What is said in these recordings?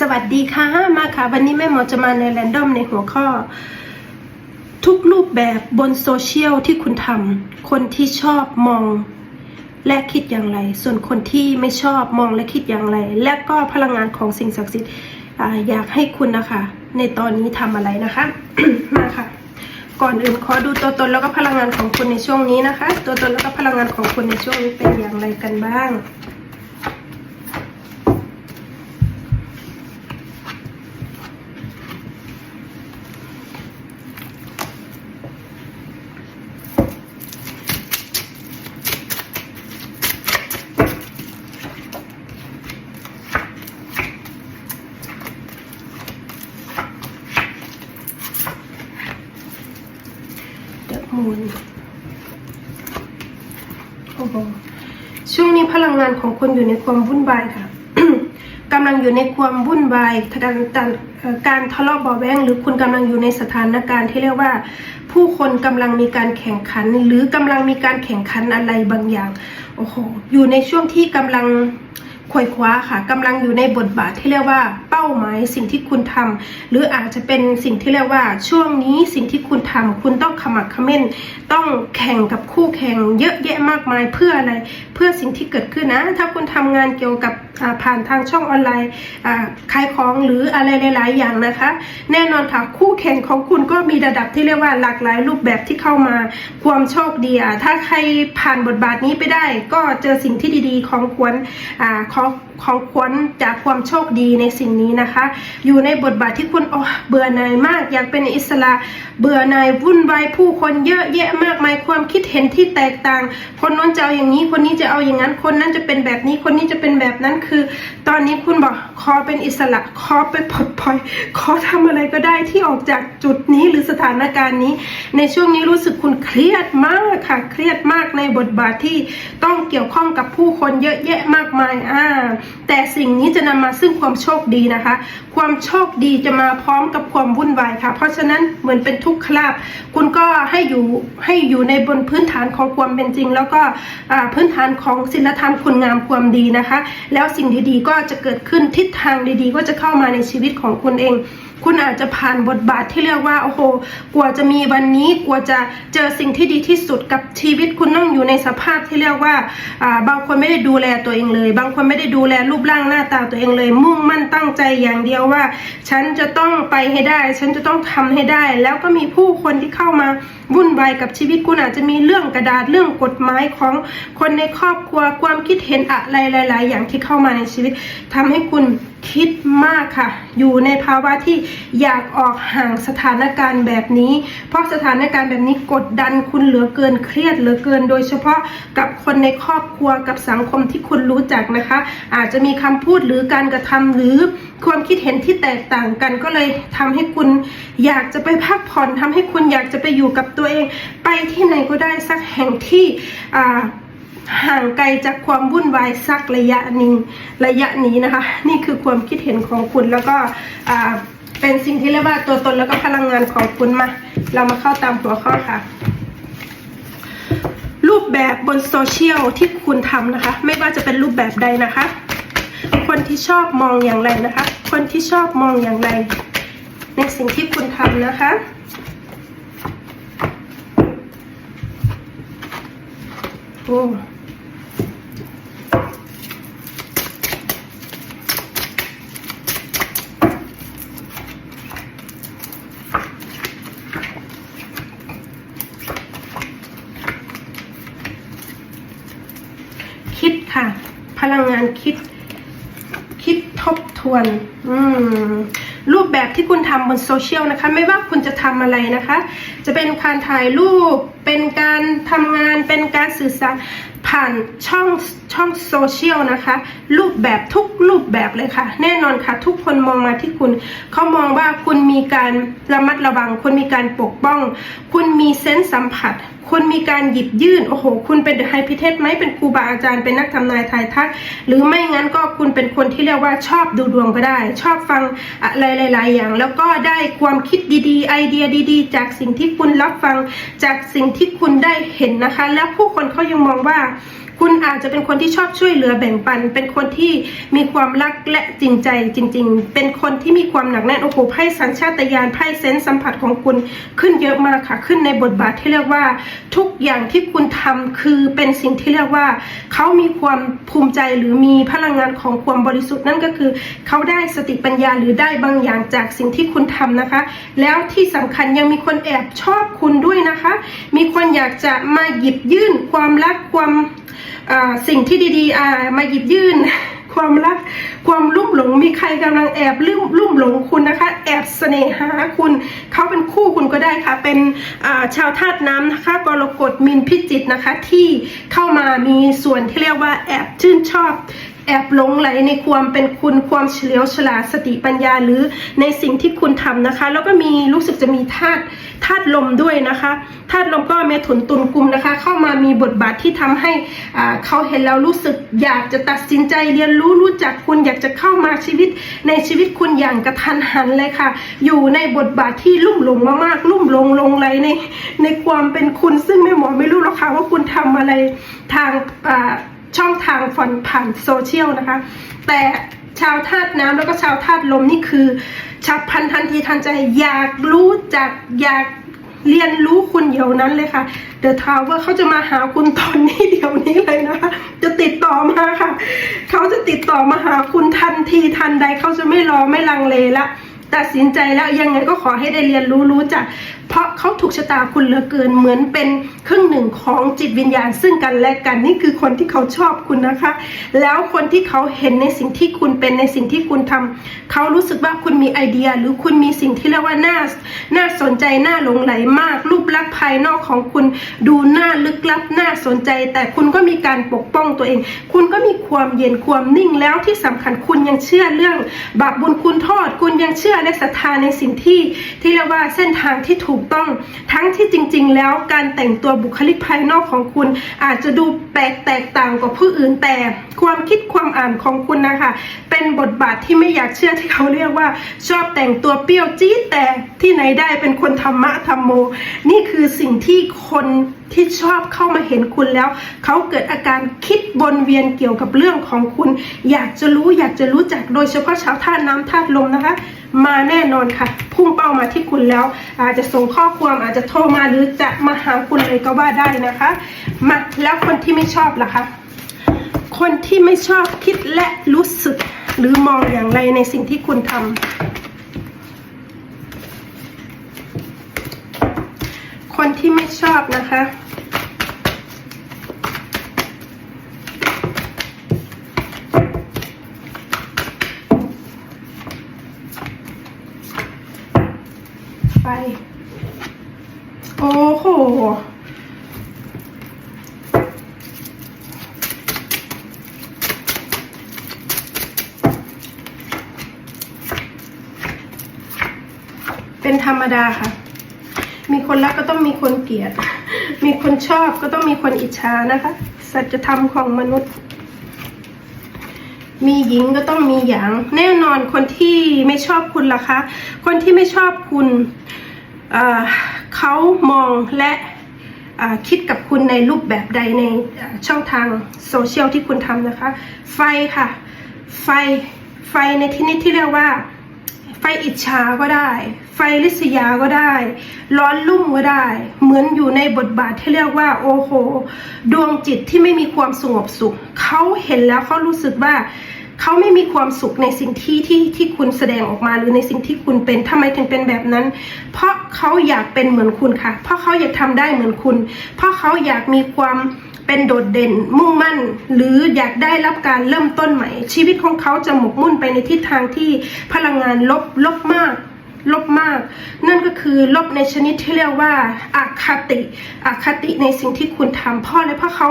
สวัสดีค่ะมาค่ะ วันนี้แม่หมอจะมาในแรนดอมในหัวข้อ ทุกรูปแบบบนโซเชียลที่คุณทำคนที่ชอบมองและคิดอย่างไร ส่วนคนที่ไม่ชอบมองและคิดอย่างไร และก็พลังงานของสิ่งศักดิ์สิทธิ์อ่าอยากให้คุณนะคะ ในตอนนี้ทำอะไรนะคะมาค่ะ ก่อนอื่นขอดูตัวตนแล้วก็พลังงานของคุณในช่วงนี้นะคะ ตัวตนแล้วก็พลังงานของคุณในช่วงนี้เป็นอย่างไรกันบ้าง มูนโอ้โห ช่วงนี้พลังงานของคุณอยู่ในความวุ่นวายค่ะกำลังอยู่ในความวุ่นวายการการทะเลาะเบาแว้งหรือคุณกำลังอยู่ในสถานการณ์ที่เรียกว่า ผู้คนกำลังมีการแข่งขัน หรือกำลังมีการแข่งขันอะไรบางอย่างโอ้โหอยู่ในช่วงที่กำลัง ควยคว้าค่ะกำลังอยู่ในบทบาทที่เรียกว่าเป้าหมายสิ่งที่คุณทำหรืออาจจะเป็นสิ่งที่เรียกว่าช่วงนี้สิ่งที่คุณทำคุณต้องขมักขม้น ต้องแข่งกับคู่แข่งเยอะแยะมากมายเพื่ออะไร พื่อสิ่งที่เกิดขึ้นนะ ถ้าคุณทำงานเกี่ยวกับผ่านทางช่องออนไลน์ขายของหรืออะไรหลาย ๆ อย่างนะคะ แน่นอนค่ะคู่แข่งของคุณก็มีระดับที่เรียกว่าหลากหลายรูปแบบที่เข้ามาความโชคดีอะถ้าใครผ่านบทบาทนี้ไปได้ ก็เจอสิ่งที่ดี ๆ ของควรอ่าของ ของควรจากความโชคดีในสิ่งนี้นะคะ อยู่ในบทบาทที่คุณโอ้เบื่อหน่ายมาก อยากเป็นอิสระ เบื่อหน่ายวุ่นวายผู้คนเยอะแยะมากมายความคิดเห็นที่แตกต่าง คนนั้นจะเอาอย่างนี้คนนี้จะเอาอย่างนั้นคนนั้นจะเป็นแบบนี้คนนี้จะเป็นแบบนั้นคือ ตอนนี้คุณบอกขอเป็นอิสระขอไปปลดปล่อยขอทำอะไรก็ได้ที่ออกจากจุดนี้หรือสถานการณ์นี้ ในช่วงนี้รู้สึกคุณเครียดมากค่ะเครียดมากในบทบาทที่ต้องเกี่ยวข้องกับผู้คนเยอะแยะมากมายอ่าแต่สิ่งนี้จะนำมาซึ่งความโชคดีนะคะ ความโชคดีจะมาพร้อมกับความวุ่นวายค่ะ เพราะฉะนั้นเหมือนเป็นทุกขลาบคุณก็ให้อยู่ให้อยู่ในบนพื้นฐานของความเป็นจริง แล้วก็พื้นฐานของศีลธรรมคุณงามความดีนะคะ แล้วสิ่งดีๆก็จะเกิดขึ้นทิศทางดีๆ ก็จะเข้ามาในชีวิตของคุณเอง คุณอาจจะผ่านบทบาทที่เรียกว่าโอ้โหกว่าจะมีวันนี้กว่าจะเจอสิ่งที่ดีที่สุดกับชีวิตคุณต้องอยู่ในสภาพที่เรียกว่าอ่าบางคนไม่ได้ดูแลตัวเองเลย บางคนไม่ได้ดูแลรูปร่างหน้าตาตัวเองเลย มุ่งมั่นตั้งใจอย่างเดียวว่า ฉันจะต้องไปให้ได้ ฉันจะต้องทำให้ได้ แล้วก็มีผู้คนที่เข้ามา วุ่นวายกับชีวิตคุณอาจจะมีเรื่องกระดาษเรื่องกฎหมายของคนในครอบครัวความคิดเห็นอะไรหลาย ๆ อย่างที่เข้ามาในชีวิตทำให้คุณคิดมากค่ะ อยู่ในภาวะที่อยากออกห่างสถานการณ์แบบนี้ เพราะสถานการณ์แบบนี้กดดันคุณเหลือเกินเครียดเหลือเกิน โดยเฉพาะกับคนในครอบครัวกับสังคมที่คุณรู้จักนะคะ อาจจะมีคำพูดหรือการกระทำหรือความคิดเห็นที่แตกต่างกันก็เลยทำให้คุณอยากจะไปพักผ่อนทำให้คุณอยากจะไปอยู่กับตัวเองไปที่ไหนก็ได้สักแห่งที่ห่างไกลจากความวุ่นวายสักระยะนึ่งระยะนี้นะคะ นี่คือความคิดเห็นของคุณแล้วก็เป็นสิ่งที่เรียกว่าตัวตนแล้วก็พลังงานของคุณมา เรามาเข้าตามหัวข้อค่ะ รูปแบบบนโซเชียลที่คุณทำนะคะ ไม่ว่าจะเป็นรูปแบบใดนะคะ คนที่ชอบมองอย่างไรนะคะ คนที่ชอบมองอย่างไร ในสิ่งที่คุณทำนะคะ อ้คิดค่ะ พลังงานคิด คิดทบทวน อืม รูปแบบที่คุณทำบนโซเชียลนะคะ ไม่ว่าคุณจะทำอะไรนะคะ จะเป็นการถ่ายรูป เป็นการทำงานเป็นการสื่อสารผ่านช่องช่องโซเชียลนะคะ รูปแบบทุกรูปแบบเลยค่ะ แน่นอนค่ะ ทุกคนมองมาที่คุณ เขามองว่าคุณมีการระมัดระวัง คุณมีการปกป้อง คุณมีเซนส์สัมผัส คุณมีการหยิบยื่น โอ้โห คุณเป็นไฮพิเทศไหมเป็นครูบาอาจารย์เป็นนักทำนายทายทัก หรือไม่งั้นก็คุณเป็นคนที่เรียกว่าชอบดูดวงก็ได้ ชอบฟังอะไรหลาย ๆ อย่าง แล้วก็ได้ความคิดดี ๆ ไอเดียดี ๆ จากสิ่งที่คุณรับฟังจากสิ่งที่คุณได้เห็นนะคะ แล้วผู้คนเขายังมองว่า คุณอาจจะเป็นคนที่ชอบช่วยเหลือแบ่งปัน เป็นคนที่มีความรักและจริงใจจริง ๆ เป็นคนที่มีความหนักแน่นโอ้โหไพ่สัญชาตญาณไพ่เซนส์สัมผัสของคุณขึ้นเยอะมากค่ะ ขึ้นในบทบาทที่เรียกว่า ทุกอย่างที่คุณทำคือเป็นสิ่งที่เรียกว่า เขามีความภูมิใจหรือมีพลังงานของความบริสุทธิ์นั่นก็คือ เขาได้สติปัญญาหรือได้บางอย่างจากสิ่งที่คุณทำนะคะ แล้วที่สำคัญยังมีคนแอบชอบคุณด้วยนะคะ มีคนอยากจะมาหยิบยื่นความรักความ สิ่งที่ดีๆมาหยิบยื่น ความรักความลุ่มหลงมีใครกำลังแอบลุ่มลุ่มหลงคุณนะคะ แอบเสน่หาคุณเขาเป็นคู่คุณก็ได้ค่ะ เป็นชาวธาตุน้ำนะคะกรกฎมินพิจิตนะคะที่เข้ามามีส่วนที่เรียกว่าแอบชื่นชอบ แอบหลงไหลในความเป็นคุณความเฉลียวฉลาดสติปัญญาหรือในสิ่งที่คุณทำนะคะ แล้วก็มีรู้สึกจะมีธาตุธาตุลมด้วยนะคะธาตุลมก็เมถุนตุลกุมนะคะ เข้ามามีบทบาทที่ทำให้อ่าเขาเห็นแล้วรู้สึกอยากจะตัดสินใจเรียนรู้รู้จักคุณอยากจะเข้ามาชีวิตในชีวิตคุณอย่างกระทันหันเลยค่ะ อยู่ในบทบาทที่ลุ่มหลงมากๆลุ่มหลงลงไหลในในความเป็นคุณซึ่งแม่หมอไม่รู้หรอกค่ะว่าคุณทำอะไรทางอ่า ช่องทางผ่อนผ่านโซเชียลนะคะ แต่ชาวธาตุน้ำแล้วก็ชาวธาตุลมนี่คือฉับพลันทันทีทันใจอยากรู้จักอยากเรียนรู้คุณเดี๋ยวนั้นเลยค่ะเดอะทาวเวอร์เขาจะมาหาคุณตอนนี้เดี๋ยวนี้เลยนะคะ จะติดต่อมาค่ะ เขาจะติดต่อมาหาคุณทันทีทันใดเขาจะไม่รอไม่ลังเลละตัดสินใจแล้วยังไงก็ขอให้ได้เรียนรู้รู้จัก เพราะเขาถูกชะตาคุณเหลือเกินเหมือนเป็นครึ่งหนึ่งของจิตวิญญาณ ซึ่งกันและกันนี่คือคนที่เขาชอบคุณนะคะ แล้วคนที่เขาเห็นในสิ่งที่คุณเป็นในสิ่งที่คุณทำเขารู้สึกว่าคุณมีไอเดีย หรือคุณมีสิ่งที่เรียกว่าน่าน่าสนใจน่าหลงไหลมาก รูปลักษณ์ภายนอกของคุณดูน่าลึกลับน่าสนใจ แต่คุณก็มีการปกป้องตัวเอง คุณก็มีความเย็นความนิ่งแล้วที่สำคัญคุณยังเชื่อเรื่องบาปบุญคุณโทษ คุณยังเชื่อและศรัทธาในสิ่งที่ที่เรียกว่าเส้นทางที่ถูกกต้อง ทั้งที่จริง ๆ แล้วการแต่งตัวบุคลิกภายนอกของคุณ อาจจะดูแปลกแตกต่างกว่าผู้อื่นแต่ ความคิดความอ่านของคุณนะคะ เป็นบทบาทที่ไม่อยากเชื่อที่เขาเรียกว่า ชอบแต่งตัวเปรี้ยวจี๊ดแต่ที่ไหนได้เป็นคนธรรมะธรรมโม นี่คือสิ่งที่คนที่ชอบเข้ามาเห็นคุณแล้ว เขาเกิดอาการคิดวนเวียนเกี่ยวกับเรื่องของคุณ อยากจะรู้อยากจะรู้จักโดยเฉพาะชาวธาตุน้ำธาตุลมนะคะ มาแน่นอนค่ะ พุ่งเป้ามาที่คุณแล้ว อาจจะส่งข้อความอาจจะโทรมาหรือจะมาหาคุณเลยก็ว่าได้นะคะมาแล้วคนที่ไม่ชอบล่ะคะคนที่ไม่ชอบคิดและรู้สึกหรือมองอย่างไรในสิ่งที่คุณทำคนที่ไม่ชอบนะคะ ไป โอ้โห เป็นธรรมดาค่ะ มีคนรักก็ต้องมีคนเกลียด มีคนชอบก็ต้องมีคนอิจฉานะคะ สัจธรรมของมนุษย์มีหญิงก็ต้องมีหยาง แน่นอนคนที่ไม่ชอบคุณล่ะคะ คนที่ไม่ชอบคุณ เขามองและคิดกับคุณในรูปแบบใดในช่องทางโซเชียลที่คุณทำนะคะ ไฟค่ะ ไฟไฟในที่นี้ที่เรียกว่า ไฟอิจฉาก็ได้ ไฟลิษยาก็ได้ ร้อนลุ่มก็ได้ เหมือนอยู่ในบทบาทที่เรียกว่า โอ้โห ดวงจิตที่ไม่มีความสงบสุข เขาเห็นแล้วเขารู้สึกว่า เขาไม่มีความสุขในสิ่งที่ที่ที่คุณแสดงออกมาหรือในสิ่งที่คุณเป็นทำไมถึงเป็นแบบนั้น เพราะเขาอยากเป็นเหมือนคุณค่ะ เพราะเขาอยากทำได้เหมือนคุณ เพราะเขาอยากมีความเป็นโดดเด่นมุ่งมั่น หรืออยากได้รับการเริ่มต้นใหม่ ชีวิตของเขาจะหมกมุ่นไปในทิศทางที่พลังงานลบลบมาก ลบมาก นั่นก็คือลบในชนิดที่เรียกว่าอาคติอาคติในสิ่งที่คุณทำเพราะอะไรเพราะเขา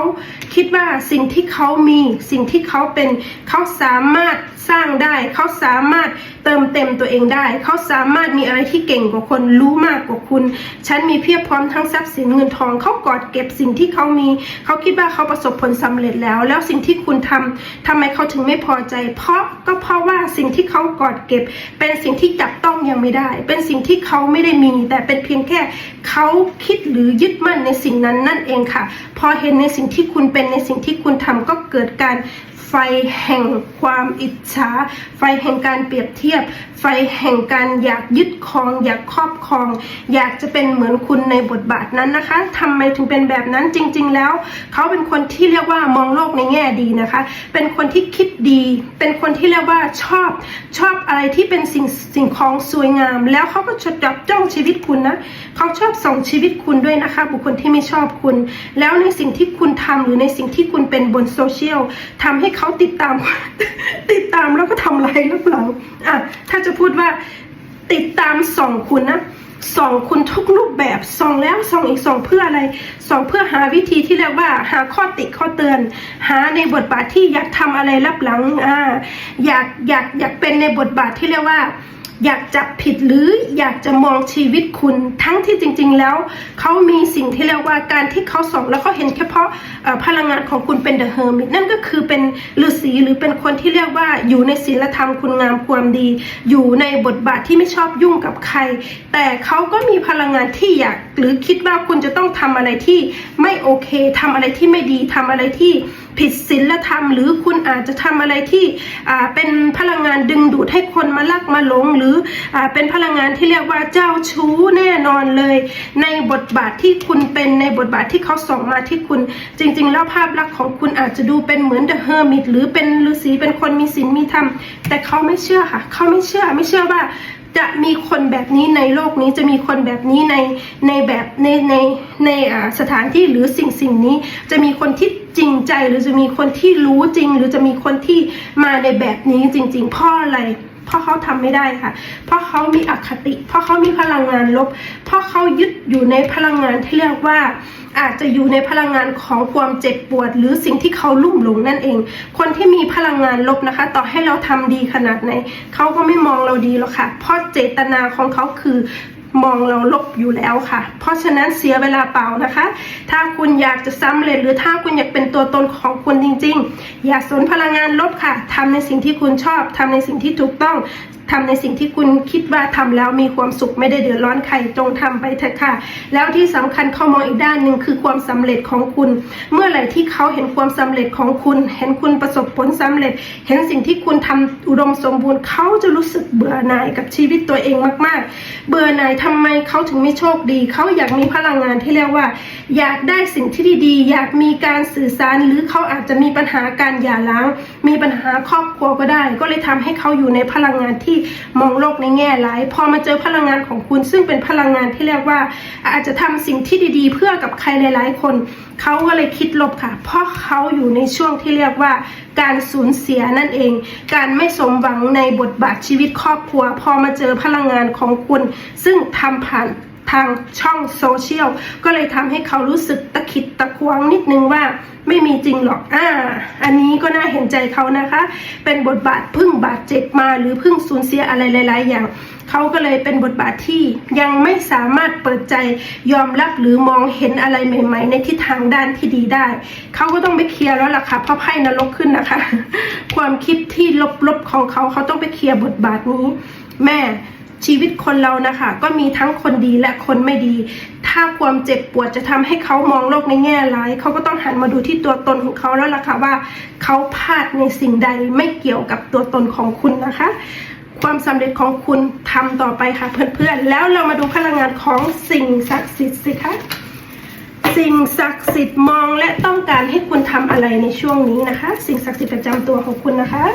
คิดว่าสิ่งที่เขามีสิ่งที่เขาเป็นเขาสามารถสร้างได้ เขาสามารถเติมเต็มตัวเองได้ เขาสามารถมีอะไรที่เก่งกว่าคนรู้มากกว่าคุณ ฉันมีเพียบพร้อมทั้งทรัพย์สินเงินทองเขากอดเก็บสิ่งที่เขามี เขาคิดว่าเขาประสบผลสำเร็จแล้ว แล้วสิ่งที่คุณทำทำไมเขาถึงไม่พอใจ เพราะก็เพราะว่าสิ่งที่เขากอดเก็บ เป็นสิ่งที่จับต้องยังไม่ได้เป็นสิ่งที่เขาไม่ได้มี แต่เป็นเพียงแค่เขาคิดหรือยึดมั่นในสิ่งนั้นนั่นเองค่ะ พอเห็นในสิ่งที่คุณเป็นในสิ่งที่คุณทำก็เกิดการไฟแห่งความอิจฉา ไฟแห่งการเปรียบเทียบไฟแห่งการอยากยึดครอง อยากครอบครอง อยากจะเป็นเหมือนคุณในบทบาทนั้นนะคะทำไมถึงเป็นแบบนั้นจริง ๆ แล้ว เขาเป็นคนที่เรียกว่ามองโลกในแง่ดีนะคะ เป็นคนที่คิดดี เป็นคนที่เรียกว่าชอบชอบอะไรที่เป็นสิ่งสิ่งของสวยงาม แล้วเขาก็จะจับจ้องชีวิตคุณนะเขาชอบส่องชีวิตคุณด้วยนะคะ บุคคลที่ไม่ชอบคุณ แล้วในสิ่งที่คุณทำหรือในสิ่งที่คุณเป็นบนโซเชียลทำให้เขาติดตามติดตามแล้วก็ทำลายรับหลังอะถ้าจะจะพูดว่าติดตามส่องคุณนะส่องคุณทุกรูปแบบส่องแล้วส่องอีกส่องเพื่ออะไรส่องเพื่อหาวิธีที่เรียกว่า หาข้อติข้อเตือน หาในบทบาทที่อยากทำอะไรรับหลังอ่าอยากอยากอยากเป็นในบทบาทที่เรียกว่า อยากจับผิดหรืออยากจะมองชีวิตคุณ ทั้งที่จริง ๆ แล้วเขามีสิ่งที่เรียกว่าการที่เขาส่องแล้วเขาเห็นเฉพาะเอ่อพลังงานของคุณเป็นเดอะเฮอร์มิตนั่นก็คือเป็นฤาษีหรือเป็นคนที่เรียกว่าอยู่ในศีลธรรมคุณงามความดี อยู่ในบทบาทที่ไม่ชอบยุ่งกับใคร แต่เขาก็มีพลังงานที่อยากหรือคิดว่าคุณจะต้องทำอะไรที่ไม่โอเคทำอะไรที่ไม่ดีทำอะไรที่ผิดศีลธรรม หรือคุณอาจจะทำอะไรที่เป็นพลังงานดึงดูดให้คนมาลักมาหลง หรืออเป็นพลังงานที่เรียกว่าเจ้าชู้แน่นอนเลย ในบทบาทที่คุณเป็นในบทบาทที่เขาส่งมาที่คุณจริง ๆ แล้วภาพลักษณ์ของคุณอาจจะดูเป็นเหมือนเดอะเฮอร์มิตหรือเป็นฤาษีเป็นคนมีศีลมีธรรม แต่เขาไม่เชื่อค่ะเขาไม่เชื่อไม่เชื่อว่าจะมีคนแบบนี้ในโลกนี้จะมีคนแบบนี้ในในแบบในในในสถานที่หรือสิ่งสิ่งนี้จะมีคนที่ จริงใจหรือจะมีคนที่รู้จริง หรือจะมีคนที่มาในแบบนี้จริง ๆ เพราะอะไรเพราะเขาทำไม่ได้ค่ะ เพราะเขามีอคติ เพราะเขามีพลังงานลบ เพราะเขายึดอยู่ในพลังงานที่เรียกว่า อาจจะอยู่ในพลังงานของความเจ็บปวด หรือสิ่งที่เขาลุ่มหลงนั่นเอง คนที่มีพลังงานลบนะคะ ต่อให้เราทำดีขนาดไหนเขาก็ไม่มองเราดีหรอกค่ะ เพราะเจตนาของเขาคือ มองเราลบอยู่แล้วค่ะ เพราะฉะนั้นเสียเวลาเปล่านะคะ ถ้าคุณอยากจะสำเร็จหรือถ้าคุณอยากเป็นตัวตนของคุณจริง ๆ อย่าสนพลังงานลบค่ะทำในสิ่งที่คุณชอบทำในสิ่งที่ถูกต้องทำในสิ่งที่คุณคิดว่าทำแล้วมีความสุขไม่ได้เดือดร้อนใครจงทำไปเถอะค่ะ แล้วที่สำคัญเขามองอีกด้านหนึ่งคือความสำเร็จของคุณ เมื่อไหร่ที่เขาเห็นความสำเร็จของคุณ เห็นคุณประสบผลสำเร็จ เห็นสิ่งที่คุณทำอุดมสมบูรณ์เขาจะรู้สึกเบื่อหน่ายกับชีวิตตัวเองมาก ๆ เบื่อหน่ายทำไมเขาถึงไม่โชคดี เขาอยากมีพลังงานที่เรียกว่า อยากได้สิ่งที่ดีๆ อยากมีการสื่อสารหรือเขาอาจจะมีปัญหาการหย่าร้าง มีปัญหาครอบครัวก็ได้ ก็เลยทำให้เขาอยู่ในพลังงานที่มองโลกในแง่ร้าย พอมาเจอพลังงานของคุณ ซึ่งเป็นพลังงานที่เรียกว่า อาจจะทำสิ่งที่ดีๆ เพื่อกับใครหลายๆคน เขาก็เลยคิดลบค่ะ เพราะเขาอยู่ในช่วงที่เรียกว่าการสูญเสียนั่นเอง การไม่สมหวังในบทบาทชีวิตครอบครัว พอมาเจอพลังงานของคุณ ซึ่งทำผ่าน ทางช่องโซเชียลก็เลยทำให้เขารู้สึกตะขิดตะควงนิดนึงว่าไม่มีจริงหรอกอ่าอันนี้ก็น่าเห็นใจเขานะคะ เป็นบทบาทพึ่งบาดเจ็บมาหรือพึ่งสูญเสียอะไรหลาย ๆ อย่างเขาก็เลยเป็นบทบาทที่ยังไม่สามารถเปิดใจยอมรับหรือมองเห็นอะไรใหม่ ๆ ในทิศทางด้านที่ดีได้ เขาก็ต้องไปเคลียร์แล้วล่ะค่ะเพราะไพ่นรกขึ้นนะคะ ความคิดที่ลบๆของเขาเขาต้องไปเคลียร์บทบาทนี้ แม่ ชีวิตคนเรานะคะ ก็มีทั้งคนดีและคนไม่ดี ถ้าความเจ็บปวดจะทำให้เขามองโลกในแง่ร้ายเขาก็ต้องหันมาดูที่ตัวตนของเขาแล้วล่ะค่ะว่าเขาพลาดในสิ่งใดไม่เกี่ยวกับตัวตนของคุณนะคะ ความสำเร็จของคุณทำต่อไปค่ะเพื่อนๆ แล้วเรามาดูพลังงานของสิ่งศักดิ์สิทธิ์สิคะสิ่งศักดิ์สิทธิ์มองและต้องการให้คุณทำอะไรในช่วงนี้นะคะ สิ่งศักดิ์สิทธิ์ประจำตัวของคุณนะคะ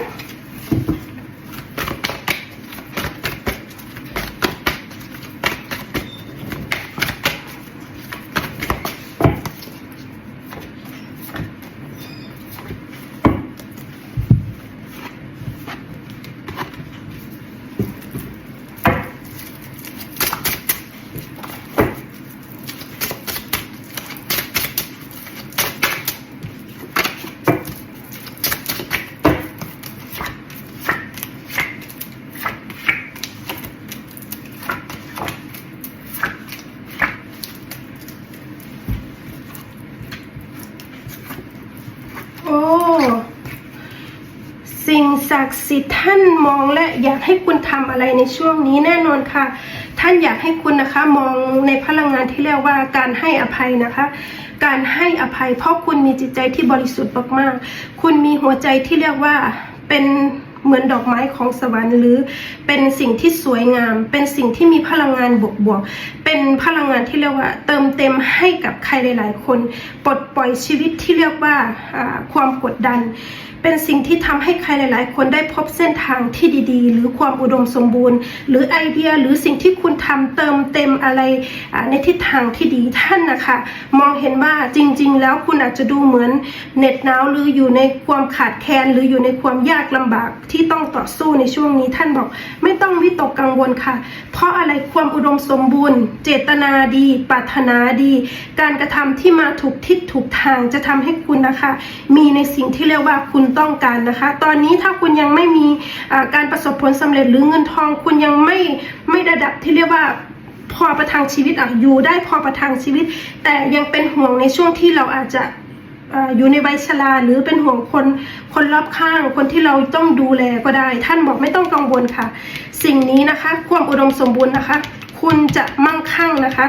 พ ดิ์ สิทธิ์ท่านมองและอยากให้คุณทำอะไรในช่วงนี้แน่นอนค่ะ ท่านอยากให้คุณนะคะมองในพลังงานที่เรียกว่าการให้อภัยนะคะ การให้อภัย เพราะคุณมีจิตใจที่บริสุทธิ์มากๆ คุณมีหัวใจที่เรียกว่าเป็นเหมือนดอกไม้ของสวรรค์หรือเป็นสิ่งที่สวยงาม เป็นสิ่งที่มีพลังงานบวกๆเป็นพลังงานที่เรียกว่า เติมเต็มให้กับใครหลาย ๆ คน ปลดปล่อยชีวิตที่เรียกว่าความกดดัน เป็นสิ่งที่ทำให้ใครหลาย ๆ คนได้พบเส้นทางที่ดีๆ หรือความอุดมสมบูรณ์ หรือไอเดียหรือสิ่งที่คุณทำเติมเต็มอะไรในทิศทางที่ดีท่านนะคะมองเห็นว่าจริง ๆ แล้วคุณอาจจะดูเหมือนเหน็ดหนาวหรืออยู่ในความขาดแคลนหรืออยู่ในความยากลำบากที่ต้องต่อสู้ในช่วงนี้ท่านบอก ไม่ต้องวิตกกังวลค่ะ เพราะอะไรความอุดมสมบูรณ์ เจตนาดีปรารถนาดี การกระทำที่มาถูกทิศถูกทางจะทำให้คุณนะคะ มีในสิ่งที่เรียกว่าคุณต้องการนะคะ ตอนนี้ถ้าคุณยังไม่มีการประสบผลสำเร็จหรือเงินทอง คุณยังไม่ไม่ระดับที่เรียกว่าพอประทังชีวิตอะอยู่ได้พอประทังชีวิต แต่ยังเป็นห่วงในช่วงที่เราอาจจะเอ่ออยู่ในวัยชราหรือเป็นห่วงคนคนรอบข้าง คนที่เราต้องดูแลก็ได้ ท่านบอกไม่ต้องกังวลค่ะ สิ่งนี้นะคะ ความอุดมสมบูรณ์นะคะ คุณจะมั่งคั่งนะคะ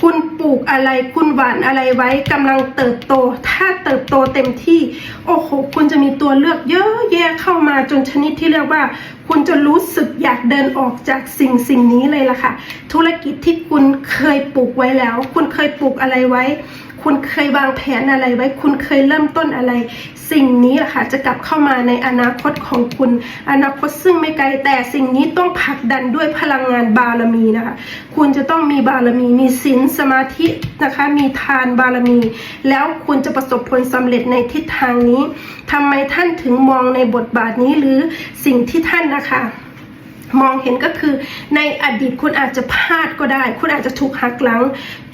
คุณปลูกอะไร คุณหว่านอะไรไว้กำลังเติบโต ถ้าเติบโตเต็มที่ โอ้โห คุณจะมีตัวเลือกเยอะแยะเข้ามาจนชนิดที่เรียกว่า คุณจะรู้สึกอยากเดินออกจากสิ่งสิ่งนี้เลยล่ะค่ะ ธุรกิจที่คุณเคยปลูกไว้แล้ว คุณเคยปลูกอะไรไว้ คุณเคยวางแผนอะไรไว้ คุณเคยเริ่มต้นอะไร สิ่งนี้แหละค่ะจะกลับเข้ามาในอนาคตของคุณ อนาคตซึ่งไม่ไกลแต่สิ่งนี้ต้องผลักดันด้วยพลังงานบารมีนะคะ คุณจะต้องมีบารมี มีศีลสมาธินะคะ มีทานบารมี แล้วคุณจะประสบผลสำเร็จในทิศทางนี้ทำไมท่านถึงมองในบทบาทนี้หรือสิ่งที่ท่านนะคะ มองเห็นก็คือในอดีตคุณอาจจะพลาดก็ได้ คุณอาจจะถูกหักหลัง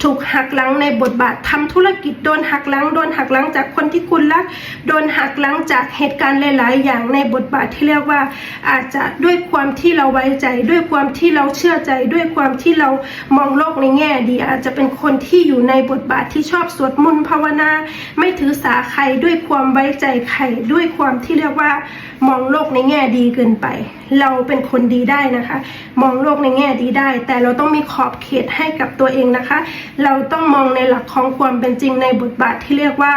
ถูกหักหลังในบทบาททำธุรกิจโดนหักหลังโดนหักหลังจากคนที่คุณรัก โดนหักหลังจากเหตุการณ์หลาย ๆ อย่างในบทบาทที่เรียกว่า อาจจะด้วยความที่เราไว้ใจ ด้วยความที่เราเชื่อใจ ด้วยความที่เรามองโลกในแง่ดี อาจจะเป็นคนที่อยู่ในบทบาทที่ชอบสวดมนต์ภาวนาไม่ถือสาใครด้วยความไว้ใจใครด้วยความที่เรียกว่ามองโลกในแง่ดีเกินไป เราเป็นคนดีได้นะคะ มองโลกในแง่ดีได้ แต่เราต้องมีขอบเขตให้กับตัวเองนะคะ เราต้องมองในหลักของความเป็นจริงในบทบาทที่เรียกว่า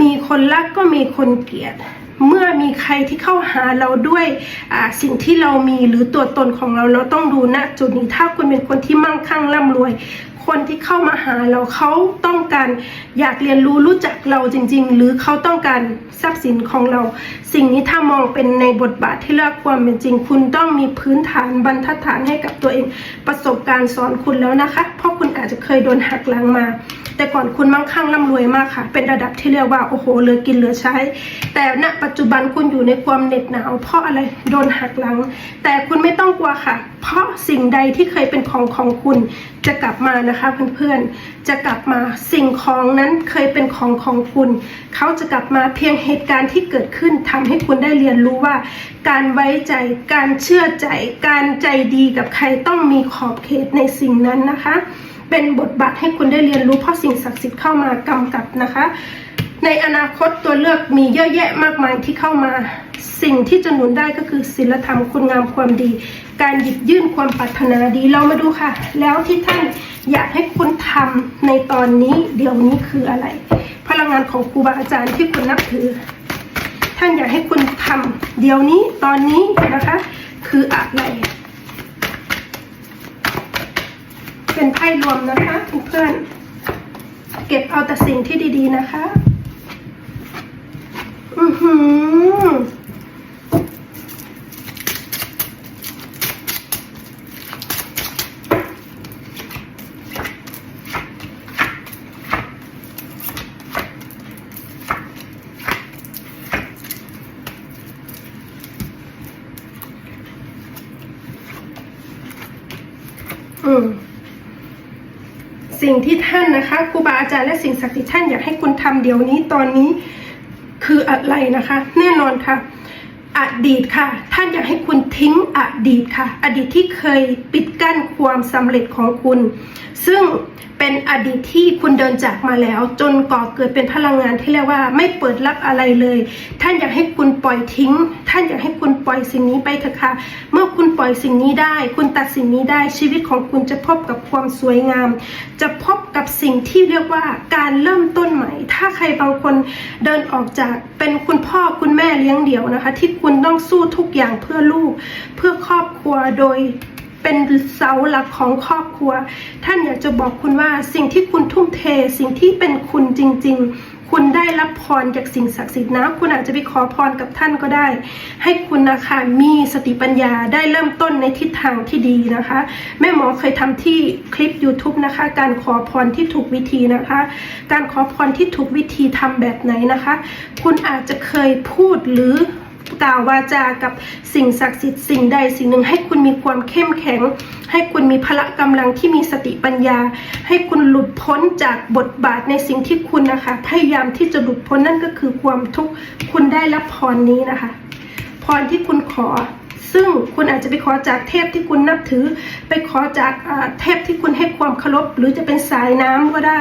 มีคนรักก็มีคนเกลียดเมื่อมีใครที่เข้าหาเราด้วยสิ่งที่เรามีหรือตัวตนของเราเราต้องดูณจุดนี้ถ้าคุณเป็นคนที่มั่งคั่งร่ำรวย คนที่เข้ามาหาเราเขาต้องการอยากเรียนรู้รู้จักเราจริง ๆ หรือเขาต้องการทรัพย์สินของเรา สิ่งนี้ถ้ามองเป็นในบทบาทที่เลือกความเป็นจริง คุณต้องมีพื้นฐานบรรทัดฐานให้กับตัวเองประสบการณ์สอนคุณแล้วนะคะ เพราะคุณอาจจะเคยโดนหักหลังมาแต่ก่อนคุณมั่งคั่งร่ำรวยมากค่ะ เป็นระดับที่เรียกว่าโอ้โหเหลือกินเหลือใช้ แต่ณปัจจุบันคุณอยู่ในความเหน็ดหนาว เพราะอะไรโดนหักหลัง แต่คุณไม่ต้องกลัวค่ะ เพราะสิ่งใดที่เคยเป็นของของคุณจะกลับมานะคะเพื่อนๆ จะกลับมาสิ่งของนั้นเคยเป็นของของคุณ เขาจะกลับมาเพียงเหตุการณ์ที่เกิดขึ้นทำให้คุณได้เรียนรู้ว่า การไว้ใจ การเชื่อใจ การใจดีกับใครต้องมีขอบเขตในสิ่งนั้นนะคะ เป็นบทบาทให้คุณได้เรียนรู้เพราะสิ่งศักดิ์สิทธิ์เข้ามากำกับนะคะ ในอนาคตตัวเลือกมีเยอะแยะมากมายที่เข้ามา สิ่งที่จะหนุนได้ก็คือศีลธรรมคุณงามความดี การหยิบยื่นความปรารถนาดีเรามาดูค่ะ แล้วที่ท่านอยากให้คุณทำในตอนนี้เดี๋ยวนี้คืออะไร พลังงานของครูบาอาจารย์ที่คุณนับถือ ท่านอยากให้คุณทำเดี๋ยวนี้ตอนนี้นะคะ คืออะไร เป็นไพ่รวมนะคะเพื่อนเก็บเอาแต่สิ่งที่ดี ๆ นะคะ อือหือ สิ่งที่ท่านนะคะครูบาอาจารย์และสิ่งศักดิ์สิทธิ์ท่านอยากให้คุณทำเดี๋ยวนี้ตอนนี้คืออะไรนะคะ แน่นอนค่ะอดีตค่ะ ท่านอยากให้คุณทิ้งอดีตค่ะ อดีตที่เคยปิดกั้นความสำเร็จของคุณ ซึ่ง เป็นอดีตที่คุณเดินจากมาแล้ว จนก่อเกิดเป็นพลังงานที่เรียกว่าไม่เปิดรับอะไรเลย ท่านอยากให้คุณปล่อยทิ้ง ท่านอยากให้คุณปล่อยสิ่งนี้ไปเถอะค่ะเมื่อคุณปล่อยสิ่งนี้ได้ คุณตัดสิ่งนี้ได้ชีวิตของคุณจะพบกับความสวยงาม จะพบกับสิ่งที่เรียกว่าการเริ่มต้นใหม่ ถ้าใครบางคนเดินออกจากเป็นคุณพ่อคุณแม่เลี้ยงเดี่ยวนะคะ ที่คุณต้องสู้ทุกอย่างเพื่อลูก เพื่อครอบครัวโดย เป็นเสาหลักของครอบครัว ท่านอยากจะบอกคุณว่าสิ่งที่คุณทุ่มเท สิ่งที่เป็นคุณจริง ๆ คุณได้รับพรจากสิ่งศักดิ์สิทธิ์นะ คุณอาจจะไปขอพรกับท่านก็ได้ ให้คุณนะคะมีสติปัญญาได้เริ่มต้นในทิศทางที่ดีนะคะ แม่หมอเคยทำที่คลิป YouTube นะคะ การขอพรที่ถูกวิธีนะคะ การขอพรที่ถูกวิธีทำแบบไหนนะคะ คุณอาจจะเคยพูดหรือ กล่าววาจากับสิ่งศักดิ์สิทธิ์สิ่งใดสิ่งหนึ่งให้คุณมีความเข้มแข็ง ให้คุณมีพละกำลังที่มีสติปัญญา ให้คุณหลุดพ้นจากบทบาทในสิ่งที่คุณนะคะ พยายามที่จะหลุดพ้นนั่นก็คือความทุกข์คุณได้รับพรนี้นะคะ พรที่คุณขอ ซึ่งคุณอาจจะไปขอจากเทพที่คุณนับถือ ไปขอจากเทพที่คุณให้ความเคารพหรือจะเป็นสายน้ำก็ได้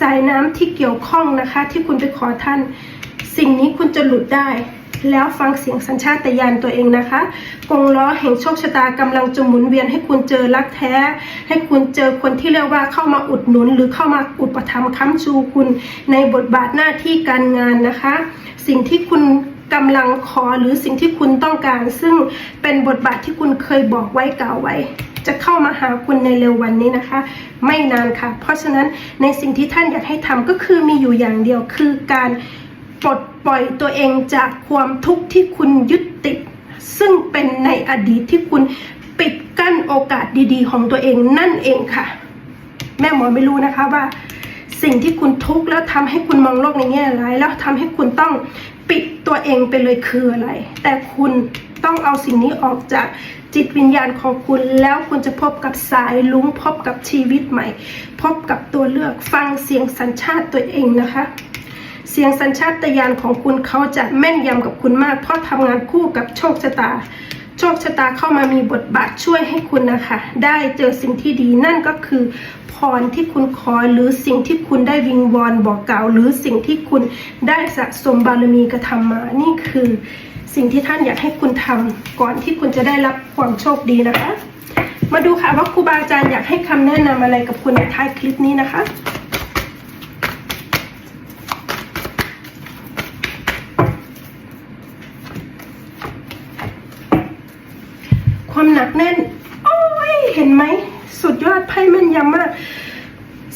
สายน้ำที่เกี่ยวข้องนะคะ ที่คุณไปขอท่าน สิ่งนี้คุณจะหลุดได้ แล้วฟังเสียงสัญชาตญาณตัวเองนะคะกงล้อแห่งโชคชะตากำลังจะหมุนเวียนให้คุณเจอรักแท้ ให้คุณเจอคนที่เรียกว่าเข้ามาอุดหนุน หรือเข้ามาอุปถัมภ์ค้ำชูคุณในบทบาทหน้าที่การงานนะคะ สิ่งที่คุณกำลังขอหรือสิ่งที่คุณต้องการ ซึ่งเป็นบทบาทที่คุณเคยบอกไว้กล่าวไว้ จะเข้ามาหาคุณในเร็ววันนี้นะคะ ไม่นานค่ะ เพราะฉะนั้นในสิ่งที่ท่านอยากให้ทำก็คือมีอยู่อย่างเดียวคือการ ปลดปล่อยตัวเองจากความทุกข์ที่คุณยึดติด ซึ่งเป็นในอดีตที่คุณปิดกั้นโอกาสดีๆ ของตัวเองนั่นเองค่ะ แม่หมอไม่รู้นะคะว่า สิ่งที่คุณทุกข์แล้วทำให้คุณมองโลกในแง่ร้าย แล้วทำให้คุณต้องปิดตัวเองไปเลยคืออะไร แต่คุณต้องเอาสิ่งนี้ออกจากจิตวิญญาณของคุณแล้วคุณจะพบกับสายลุ้งพบกับชีวิตใหม่ พบกับตัวเลือกฟังเสียงสัญชาติตัวเองนะคะ เสียงสัญชาตญาณของคุณเขาจะแม่นยำกับคุณมาก เพราะทำงานคู่กับโชคชะตา โชคชะตาเข้ามามีบทบาทช่วยให้คุณนะคะ ได้เจอสิ่งที่ดีนั่นก็คือพรที่คุณขอหรือสิ่งที่คุณได้วิงวอนบอกกล่าวหรือสิ่งที่คุณได้สะสมบารมีกระทำมา นี่คือสิ่งที่ท่านอยากให้คุณทำก่อนที่คุณจะได้รับความโชคดีนะคะ มาดูค่ะว่าครูบาอาจารย์อยากให้คำแนะนำอะไรกับคุณในท้ายคลิปนี้นะคะ ความหนักแน่น โอ้ย เห็นไหม สุดยอดไพ่แม่นยำมาก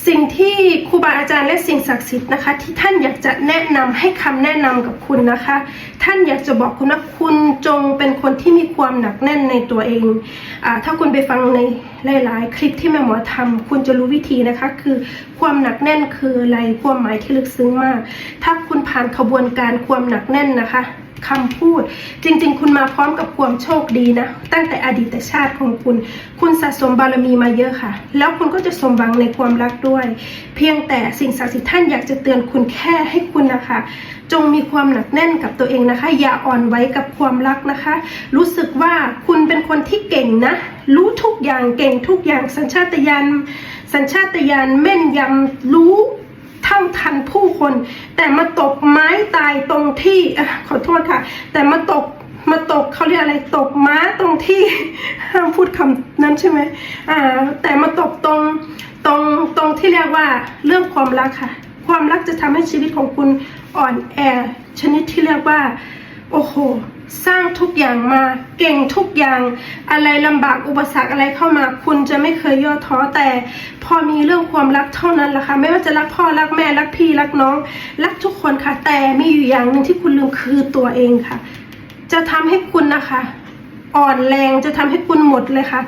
สิ่งที่ครูบาอาจารย์และสิ่งศักดิ์สิทธิ์นะคะ ที่ท่านอยากจะแนะนำให้คำแนะนำกับคุณนะคะ ท่านอยากจะบอกคุณว่าคุณจงเป็นคนที่มีความหนักแน่นในตัวเองอถ้าคุณไปฟังในหลาย ๆ คลิปที่แม่หมอทำคุณจะรู้วิธีนะคะ คือความหนักแน่นคืออะไรความหมายที่ลึกซึ้งมาก ถ้าคุณผ่านขบวนการความหนักแน่นนะคะ คำพูด จริง ๆ คุณมาพร้อมกับความโชคดีนะ ตั้งแต่อดีตชาติของคุณ คุณสะสมบารมีมาเยอะค่ะ แล้วคุณก็จะสมหวังในความรักด้วย เพียงแต่สิ่งศักดิ์สิทธิ์ท่านอยากจะเตือนคุณแค่ให้คุณนะคะ จงมีความหนักแน่นกับตัวเองนะคะ อย่าอ่อนไหวกับความรักนะคะ รู้สึกว่าคุณเป็นคนที่เก่งนะ รู้ทุกอย่างเก่งทุกอย่างสัญชาตญาณสัญชาตญาณแม่นยำรู้ ท่าทันผู้คน แต่มาตกไม้ตายตรงที่อขอโทษค่ะ แต่มาตกมาตกเขาเรียกอะไรตกม้าตรงที่ห้ามพูดคำนั้นใช่ไหมอ่า แต่มาตกตรงตรงตรงที่เรียกว่าเรื่องความรักค่ะ ความรักจะทำให้ชีวิตของคุณอ่อนแอชนิดที่เรียกว่า โอ้โห สร้างทุกอย่างมา เก่งทุกอย่าง อะไรลำบากอุปสรรคอะไรเข้ามา คุณจะไม่เคยย่อท้อแต่ พอมีเรื่องความรักเท่านั้นแหละค่ะไม่ว่าจะรักพ่อรักแม่รักพี่รักน้อง รักทุกคนค่ะ แต่มีอยู่อย่างหนึ่งที่คุณลืมคือตัวเองค่ะ จะทำให้คุณนะคะ อ่อนแรงจะทำให้คุณหมดเลยค่ะ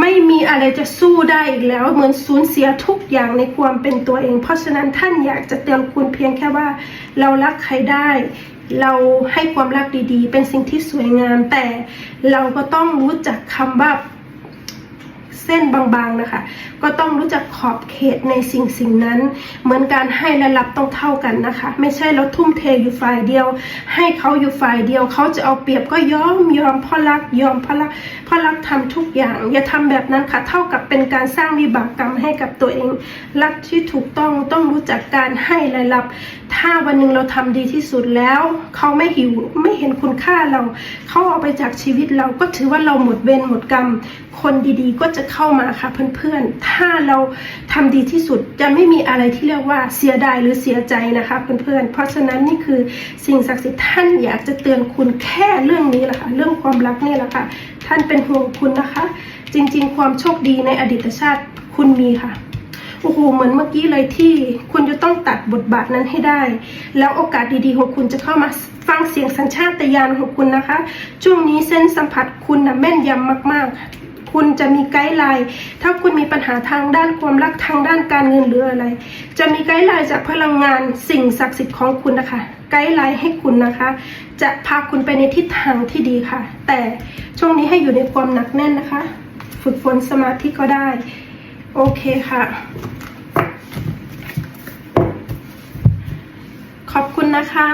ไม่มีอะไรจะสู้ได้อีกแล้ว เหมือนสูญเสียทุกอย่างในความเป็นตัวเอง เพราะฉะนั้นท่านอยากจะเตือนคุณเพียงแค่ว่า เรารักใครได้ เราให้ความรักดีๆ เป็นสิ่งที่สวยงาม แต่เราก็ต้องรู้จักคำว่าเส้นบางๆนะคะ ก็ต้องรู้จักขอบเขตในสิ่งสิ่งนั้น เหมือนการให้และรับต้องเท่ากันนะคะ ไม่ใช่เราทุ่มเทอยู่ฝ่ายเดียว ให้เขาอยู่ฝ่ายเดียว เขาจะเอาเปรียบก็ยอมยอมพ่อรักยอมพ่อรักพ่อรักทำทุกอย่าง อย่าทำแบบนั้นค่ะ เท่ากับเป็นการสร้างวิบากกรรมให้กับตัวเอง รักที่ถูกต้องต้องรู้จักการให้และรับ ถ้าวันหนึ่งเราทำดีที่สุดแล้ว เขาไม่หิวไม่เห็นคุณค่าเรา เขาเอาไปจากชีวิตเราก็ถือว่าเราหมดเวรหมดกรรม คนดีๆ ก็จะเข้ามาค่ะเพื่อนๆ ถ้าเราทำดีที่สุดจะไม่มีอะไรที่เรียกว่าเสียดายหรือเสียใจนะคะเพื่อนๆ เพราะฉะนั้นนี่คือสิ่งศักดิ์สิทธิ์ท่านอยากจะเตือนคุณแค่เรื่องนี้แหละค่ะเรื่องความรักนี่แหละค่ะท่านเป็นห่วงคุณนะคะ จริงๆ ความโชคดีในอดีตชาติคุณมีค่ะ โอ้โหเหมือนเมื่อกี้เลยที่คุณจะต้องตัดบทบาทนั้นให้ได้ แล้วโอกาสดีๆของคุณจะเข้ามาฟังเสียงสัญชาตญาณของคุณนะคะ ช่วงนี้เส้นสัมผัสคุณนะแม่นยำมากๆ คุณจะมีไกด์ไลน์ถ้าคุณมีปัญหาทางด้านความรักทางด้านการเงินหรืออะไร จะมีไกด์ไลน์จากพลังงานสิ่งศักดิ์สิทธิ์ของคุณนะคะไกด์ไลน์ให้คุณนะคะ จะพาคุณไปในทิศทางที่ดีค่ะ แต่ช่วงนี้ให้อยู่ในความหนักแน่นนะคะ ฝึกฝนสมาธิก็ได้ โอเคค่ะ ขอบคุณนะคะ